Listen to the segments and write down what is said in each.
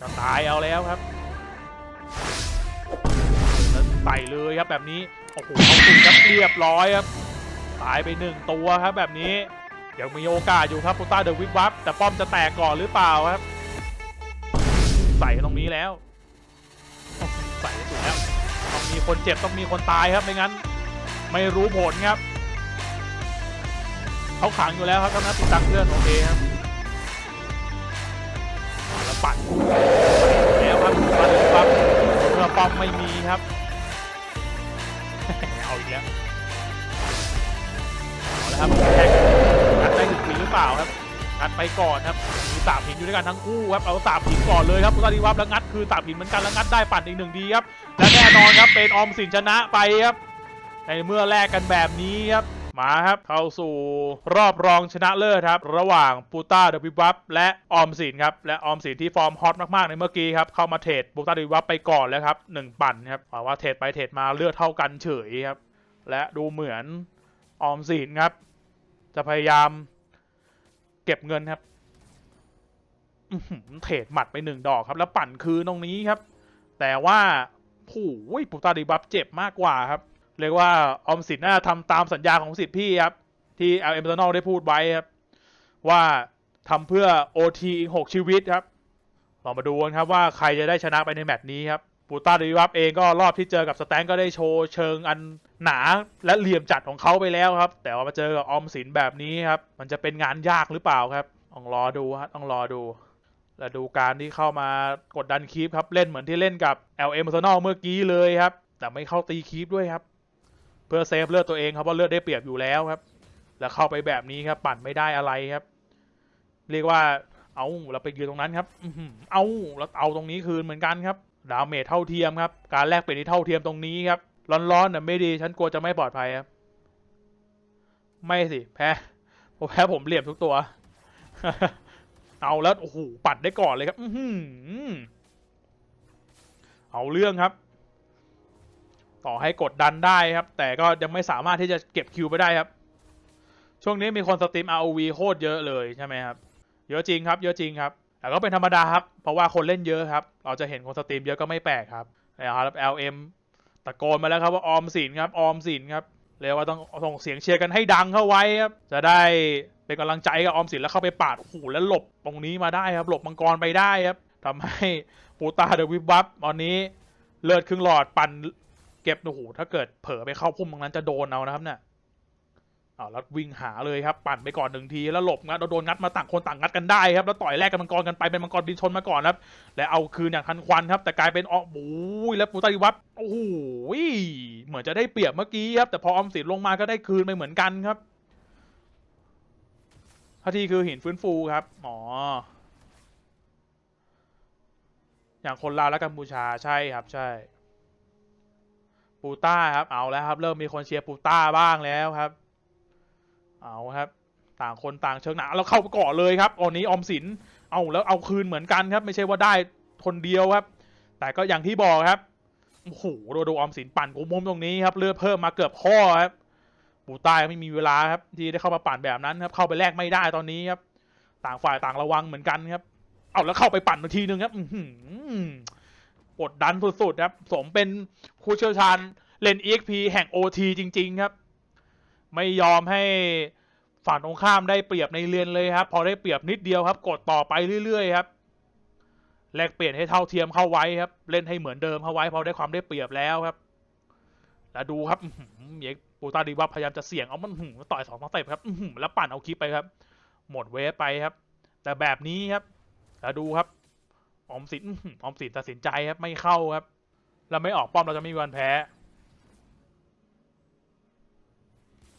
จะตายเอาแล้วครับแล้วไต่เลยครับแบบนี้โอ้โหเอาสุดครับเรียบร้อยครับตายไปหนึ่งตัวครับแบบนี้ยังมีโอกาสอยู่ครับปูต้าเดอะวิบวับแต่ป้อมจะแตกก่อนหรือเปล่าครับ ใส่ตรงนี้แล้วใส่สุดแล้วต้องมีคนเจ็บต้องมีคนตายครับไม่งั้น ไม่รู้ผลครับเขาขังอยู่แล้วครับกำนันติดตั้งเพื่อนโอเคครับ ปัดแล้วครับปัดปั๊บเมื่อปั๊มไม่มีครับเอาอีกแล้วเอาล้วครับแข่งงัดได้ถึงปีหรือเปล่าครับงัดไปก่อนครับมีสามหินอยู่ด้วยกันทั้งคู่ครับเอาสามหินก่อนเลยครับพุทธดีวับแล้วงัดคือสามหินเหมือนกันแล้วงัดได้ปั่นอีกหนึ่งดีครับและแน่นอนครับเป็นออมสินชนะไปครับในเมื่อแลกกันแบบนี้ครับ มาครับ เข้าสู่รอบรองชนะเลิศครับ ระหว่างปูต้าเดวิบวับและออมสินครับ และออมสินที่ฟอร์มฮอตมากๆ ในเมื่อกี้ครับ เข้ามาเทรดปูต้าเดวิบวับไปก่อนแล้วครับหนึ่งปั่นครับหมายว่าเทรดไปเทรดมาเลือดเท่ากันเฉยครับ และดูเหมือนออมสินครับ จะพยายามเก็บเงินครับเทรดหมัดไปหนึ่งดอกครับ แล้วปั่นคืนตรงนี้ครับ แต่ว่าโอ้ยปูต้าเดอะวิบวับเจ็บมากกว่าครับ เรียกว่าออมสินน่าทำตามสัญญาของสิทธิ์พี่ครับ ที่ LM e t e r n a l ได้พูดไว้ครับ ว่าทำเพื่อ OT อีก 6 ชีวิตครับเรามาดูกันครับว่าใครจะได้ชนะไปในแมตช์นี้ครับปูต้าดีวับเองก็รอบที่เจอกับสแตนก็ได้โชว์เชิงอันหนาและเหลี่ยมจัดของเขาไปแล้วครับ แต่ว่ามาเจอกับออมสินแบบนี้ครับมันจะเป็นงานยากหรือเปล่าครับต้องรอดูครับต้องรอดูและดูการที่เข้ามากดดันคีปครับ เล่นเหมือนที่เล่นกับ LM e t e r n a l เมื่อกี้เลยครับ แต่ไม่เข้าตีคีปด้วยครับ เพื่อเซฟเลือดตัวเองครับเพราะเลือดได้เปรียบอยู่แล้วครับ แล้วเข้าไปแบบนี้ครับปั่นไม่ได้อะไรครับ เรียกว่าเอาเราไปยืนตรงนั้นครับอื้อหือเอาเอาตรงนี้คืนเหมือนกันครับดาเมจเท่าเทียมครับ การแลกเปลี่ยนที่เท่าเทียมตรงนี้ครับ ร้อนๆน่ะไม่ดี ฉันกลัวจะไม่ปลอดภัยครับ ไม่สิ แพ้ผมแพ้ผมเหลี่ยมทุกตัว เอาแล้ว โอ้โห ปัดได้ก่อนเลยครับ อืเอาเรื่องครับ ต่อให้กดดันได้ครับ แต่ก็ยังไม่สามารถที่จะเก็บคิวไปได้ครับ ช่วงนี้มีคนสตรีม ROV โคตรเยอะเลยใช่ไหมครับ เยอะจริงครับ เยอะจริงครับ แต่ก็เป็นธรรมดาครับ เพราะว่าคนเล่นเยอะครับ เราจะเห็นคนสตรีมเยอะก็ไม่แปลกครับนะครับ LM ตะโกนมาแล้วครับว่าออมสินครับออมสินครับเรียกว่าต้องส่งเสียงเชียร์กันให้ดังเข้าไว้ครับ จะได้เป็นกำลังใจกับออมสินแล้วเข้าไปปาดโอ้โหแล้วหลบตรงนี้มาได้ครับ หลบมังกรไปได้ครับทำให้ปูตาเดวิบวับตอนนี้เลือดครึ่งหลอดปั่น เก็บโอ้โหถ้าเกิดเผลอไปเข้าพุ่มตรงนั้นจะโดนเอานะครับเนี่ยเอาแล้ววิ่งหาเลยครับ ปั่นไปก่อนหนึ่งทีแล้วหลบงัดโดนงัดมาต่างคนต่างงัดกันได้ครับแล้วต่อยแรกกันมังกรกันไปเป็นมังกรบินชนมาก่อนครับ และเอาคืนอย่างทันควันครับ แต่กลายเป็นอ๋อบูยแล้วปูตาดิวับโอ้โหเหมือนจะได้เปรียบเมื่อกี้ครับแต่พอออมสินลงมาก็ได้คืนไปเหมือนกันครับท่าที่คือหินฟื้นฟูครับอ๋ออย่างคนลาวและกัมพูชาใช่ครับใช่ ปูต้าครับเอาแล้วครับ เริ่มมีคนเชียร์ปูต้าบ้างแล้วครับ เอาครับ ต่างคนต่างเชิงหนาแล้วเข้าไปก่อนเลยครับตอนนี้ออมสินเอาแล้วเอาคืนเหมือนกันครับ ไม่ใช่ว่าได้คนเดียวครับ แต่ก็อย่างที่บอกครับโอ้โหโดโดออมสินปั่นกุมมุมตรงนี้ครับเลือดเพิ่มมาเกือบข้อครับปูต้าไม่มีเวลาครับ ที่ได้เข้ามาปั่นแบบนั้นครับ เข้าไปแลกไม่ได้ตอนนี้ครับ ต่างฝ่ายต่างระวังเหมือนกันครับ เอาแล้วเข้าไปปั่นนาทีนึงครับอื้อหือ กดดันสุดๆครับ สมเป็นผู้เชี่ยวชาญเล่น EXP แห่ง OT จริง ๆ ครับ ไม่ยอมให้ฝั่งตรงข้ามได้เปรียบในเรียนเลยครับ พอได้เปรียบนิดเดียวครับ กดต่อไปเรื่อยๆครับแลกเปลี่ยนให้เท่าเทียมเข้าไว้ครับ เล่นให้เหมือนเดิมเข้าไว้พอได้ความได้เปรียบแล้วครับ แล้วดูครับอื้อหือเยกปูตาดีว่าพยายามจะเสี่ยงเอามันหืมต่อยสองสเต็ปครับหือแล้วปั่นเอาคลิปไปครับ หมดเวฟไปครับ แต่แบบนี้ครับ แล้วดูครับ ออมสินอื้อมสินตัดสินใจครับไม่เข้าครับแล้วไม่ออกป้อมเราจะไม่มีวันแพ้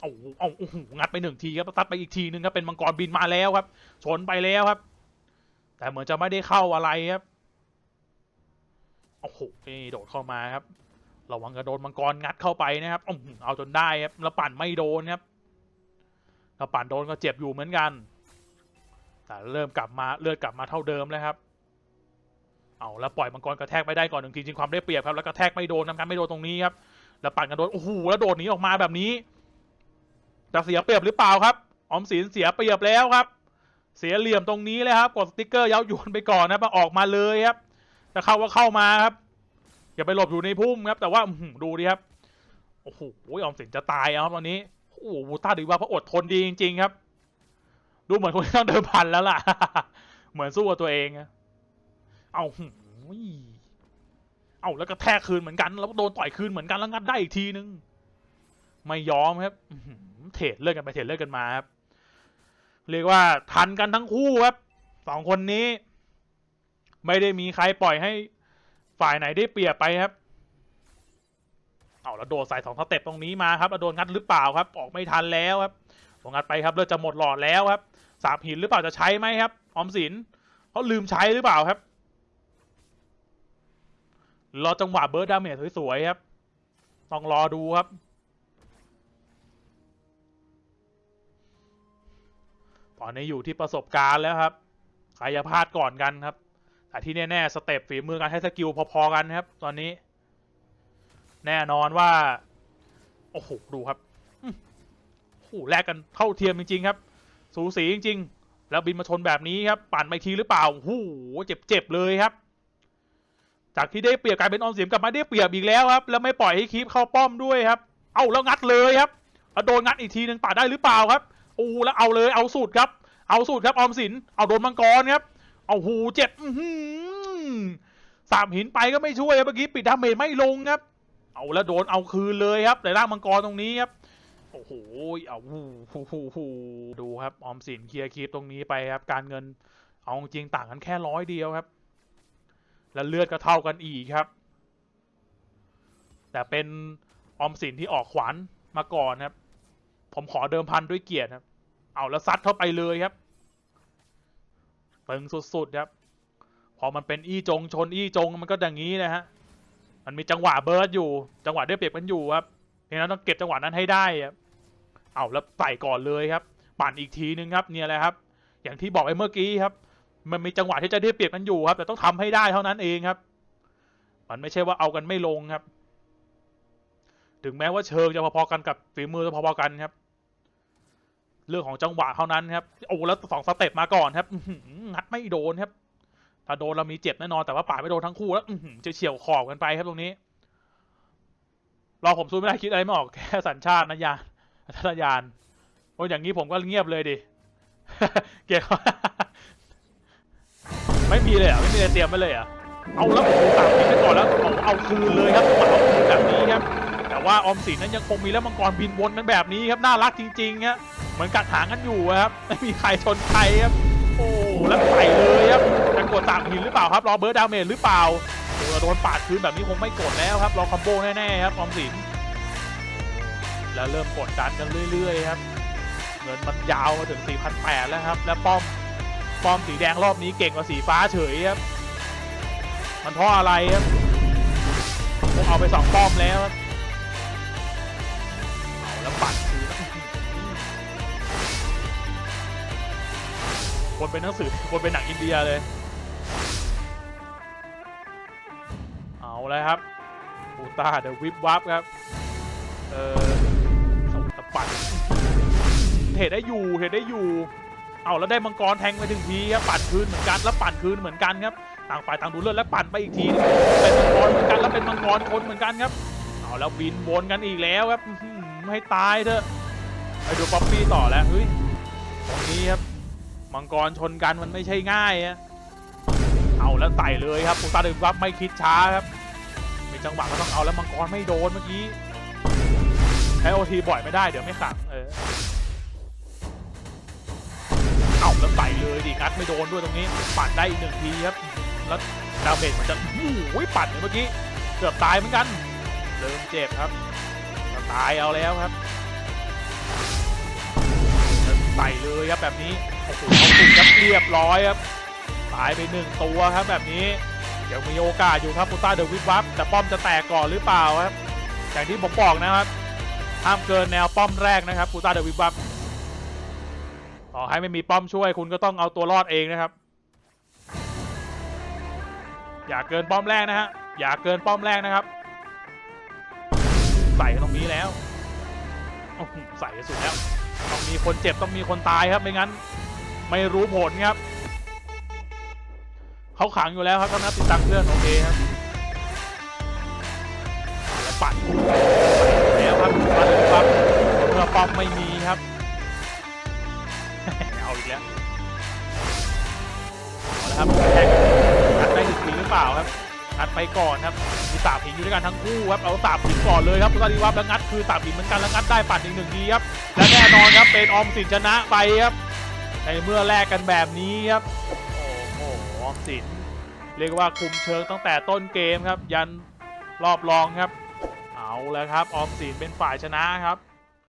เอาเอาโอ้โหงัดไปหนึ่งทีครับตัดไปอีกทีนึงครับเป็นมังกรบินมาแล้วครับชนไปแล้วครับ แต่เหมือนจะไม่ได้เข้าอะไรครับโอ้โหนี่โดดเข้ามาครับระวังกระโดนมังกรงัดเข้าไปนะครับอื้อหือเอาจนได้ครับแล้วปั่นไม่โดนครับถ้าปั่นโดนก็เจ็บอยู่เหมือนกัน แต่เริ่มกลับมาเลือดกลับมาเท่าเดิมแล้วครับ เอาแล้วปล่อยมังกรกระแทกไปได้ก่อนหนึ่งทีจริงความได้เปรียบครับแล้วกระแทกไม่โดนทำการไม่โดนตรงนี้ครับแล้วปั่นกันโดนโอ้โหแล้วโดดหนีออกมาแบบนี้จะเสียเปรียบหรือเปล่าครับออมสินเสียเปรียบแล้วครับ เสียเหลี่ยมตรงนี้เลยครับกดสติ๊กเกอร์เย้ายวนไปก่อนนะครับออกมาเลยครับจะเข้าว่าเข้ามาครับอย่าไปหลบอยู่ในพุ่มครับ แต่ว่าดูดิครับโอ้โหออมสินจะตายครับตอนนี้โอ้โหวูต้าดีว่าพระอดทนดีจริง ๆ ครับ ดูเหมือนคนที่ต้องเดิมพันแล้วล่ะ เหมือนสู้กับตัวเอง เอาหเอาแล้วก็แทกคืนเหมือนกัน แล้วโดนต่อยคืนเหมือนกันแล้วงัดได้อีกทีนึง ไม่ยอมครับเทรดเลิกกันไปเทรดเลิกกันมาครับ เรียกว่าทันกันทั้งคู่ครับสองคนนี้ ไม่ได้มีใครปล่อยให้ฝ่ายไหนได้เปรียบไปครับ เอาแล้วโดดใส่สองสเต็ปตรงนี้มาครับแล้วโดนงัดหรือเปล่าครับ ออกไม่ทันแล้วครับโดนงัดไปครับเลือดจะหมดหลอดแล้วครับ สาบหินหรือเปล่าจะใช้ไหมครับ ออมสินเขาลืมใช้หรือเปล่าครับ รอจังหวะเบิร์ดดาเมจสวยๆครับ ต้องรอดูครับ ตอนนี้อยู่ที่ประสบการณ์แล้วครับ ใครจะพลาดก่อนกันครับ แต่ที่แน่ๆสเต็ปฝีมือการใช้สกิลพอๆกันครับ ตอนนี้ แน่นอนว่า โอ้โห ดูครับโอ้โหแลกกันเท่าเทียมจริง ๆ ครับ สูสีจริง ๆ แล้วบินมาชนแบบนี้ครับ ปั่นไปทีหรือเปล่าโอ้โหเจ็บๆเลยครับ จากที่ได้เปรียบกลายเป็นออมสินกลับมาได้เปรียบอีกแล้วครับ แล้วไม่ปล่อยให้คีปเข้าป้อมด้วยครับ เอาแล้วงัดเลยครับโดนงัดอีกทีหนึ่งปาได้หรือเปล่าครับโอ้แล้วเอาเลยเอาสูตรครับ เอาสูตรครับออมสินเอาโดนมังกรครับ เอาหูเจ็บสามหินไปก็ไม่ช่วยเมื่อกี้ปิดดาเมจไม่ลงครับ เอาแล้วโดนเอาคืนเลยครับในร่างมังกรตรงนี้ครับโอ้โหเอาหูหูหูดูครับออมสินเคลียร์คีปตรงนี้ไปครับ การเงินเอาจริงต่างกันแค่ร้อยเดียวครับ และเลือดก็เท่ากันอีกครับ แต่เป็นออมสินที่ออกขวานมาก่อนครับ ผมขอเดิมพันด้วยเกียรติครับ เอาแล้วซัดเข้าไปเลยครับตึงสุดๆครับ พอมันเป็นอี้จงชนอี้จงมันก็อย่างนี้นะฮะ มันมีจังหวะเบิร์ดอยู่ จังหวะได้เปรียบกันอยู่ครับเพราะนั้นต้องเก็บจังหวะนั้นให้ได้ครับ เอาแล้วใส่ก่อนเลยครับ ปั่นอีกทีนึงครับ เนี่ยแหละครับ อย่างที่บอกไปเมื่อกี้ครับ มันมีจังหวะที่จะได้เปรียบกันอยู่ครับ แต่ต้องทำให้ได้เท่านั้นเองครับ มันไม่ใช่ว่าเอากันไม่ลงครับ ถึงแม้ว่าเชิงจะพอๆกันกับฝีมือจะพอๆกันครับ เรื่องของจังหวะเท่านั้นครับโอ้แล้วสองสเต็ปมาก่อนครับงัดไม่โดนครับถ้าโดนเรามีเจ็บแน่นอนแต่ว่าป่าไม่โดนทั้งคู่แล้วจะเฉียวขอบกันไปครับตรงนี้รอผมสู้ไม่ได้คิดอะไรไม่ออกแค่สัญชาตินะยานสัญชาตญาณโอ้ยอย่างนี้ผมก็เงียบเลยดิเกี่ยว ไม่มีเลยอะไม่มีอะไรเตรียมไว้เลยอะเอาแล้วโอ้โหสามทีไปก่อนแล้วเอาเอาคืนเลยครับเอาคืนแบบนี้ครับแต่ว่าออมสินนั้นยังคงมีแล้วมังกรบินวนกันแบบนี้ครับน่ารักจริงๆครับเหมือนกัดหางกันอยู่ครับไม่มีใครชนใครครับโอ้แล้วใส่เลยครับจะกดสามหินหรือเปล่าครับรอเบิร์ดดาเมจหรือเปล่าโอ้โดนปาดคืนแบบนี้คงไม่กดแล้วครับรอคอมโบแน่ๆครับออมสินแล้วเริ่มกดดันกันเรื่อยๆครับเงินมันยาวมาถึง4,800แล้วครับ แล้วป้อม ป้อมสีแดงรอบนี้เก่งกว่าสีฟ้าเฉยครับ มันเพราะอะไรครับคงเอาไปสองป้อมแล้วครับเอาแล้วปัดคืนคนเป็นหนังสือคนเป็นหนังอินเดียเลย เอาเลยครับปูตาเดอะวิบวับครับ เออส่งตะปัดเทได้อยู่เทได้อยู่ เอาแล้วได้มังกรแทงไปถึงทีครับปั่นคืนเหมือนกันแล้วปั่นคืนเหมือนกันครับต่างฝ่ายต่างดูเลือดแล้วปั่นไปอีกทีเป็นมังกรเหมือนกันแล้วเป็นมังกรคนเหมือนกันครับเอาแล้วบินวนกันอีกแล้วครับให้ตายเถอะไปดูป๊อปปี้ต่อแล้วเฮ้ยตรงนี้ครับมังกรชนกันมันไม่ใช่ง่ายอะเอาแล้วไต่เลยครับปูตาดึงวับไม่คิดช้าครับมีจังหวะก็ต้องเอาแล้วมังกรไม่โดนเมื่อกี้ใช้โอทีบ่อยไม่ได้เดี๋ยวไม่ขัง แล้วใส่เลยดิงัดไม่โดนด้วยตรงนี้ ปัดได้อีกหนึ่งทีครับ แล้วดาเมจมันจะโอ้ยปัดเลยเมื่อกี้ เกือบตายเหมือนกัน เริ่มเจ็บครับตายเอาแล้วครับแล้วใส่เลยครับแบบนี้โอ้โหเอาสุดครับเรียบร้อยครับตายไปหนึ่งตัวครับแบบนี้เดี๋ยวมีโอกาสอยู่ครับปูต้าเดอะวิบวับแต่ป้อมจะแตกก่อนหรือเปล่าครับอย่างที่ผมบอกนะครับห้ามเกินแนวป้อมแรกนะครับปูต้าเดอะวิบวับ ต่อให้ไม่มีป้อมช่วยคุณก็ต้องเอาตัวรอดเองนะครับ อย่าเกินป้อมแรกนะฮะอย่าเกินป้อมแรกนะครับ ใส่ตรงนี้แล้วใส่สุดแล้วต้องมีคนเจ็บต้องมีคนตายครับไม่งั้น ไม่รู้ผลครับเขาขังอยู่แล้วครับต้องนับติดตังเพื่อนโอเคครับแล้วปัดแล้วครับปัดครับเมื่อป้อมไม่มีครับ อีกแล้วเอาละครับแท็กอัดได้ถึงปีหรือเปล่าครับอัดไปก่อนครับมีสามหินอยู่ด้วยกันทั้งคู่ครับเอาสามหินก่อนเลยครับพุทธาดีวับแล้วงัดคือสามหินเหมือนกันแล้วงัดได้ปัดอีกหนึ่งทีครับและแน่นอนครับเป็นออมสินชนะไปครับในเมื่อแลกกันแบบนี้ครับโอ้โหออมสินเรียกว่าคุมเชิงตั้งแต่ต้นเกมครับ ยันรอบรองครับ เอาแล้วครับออมสินเป็นฝ่ายชนะครับ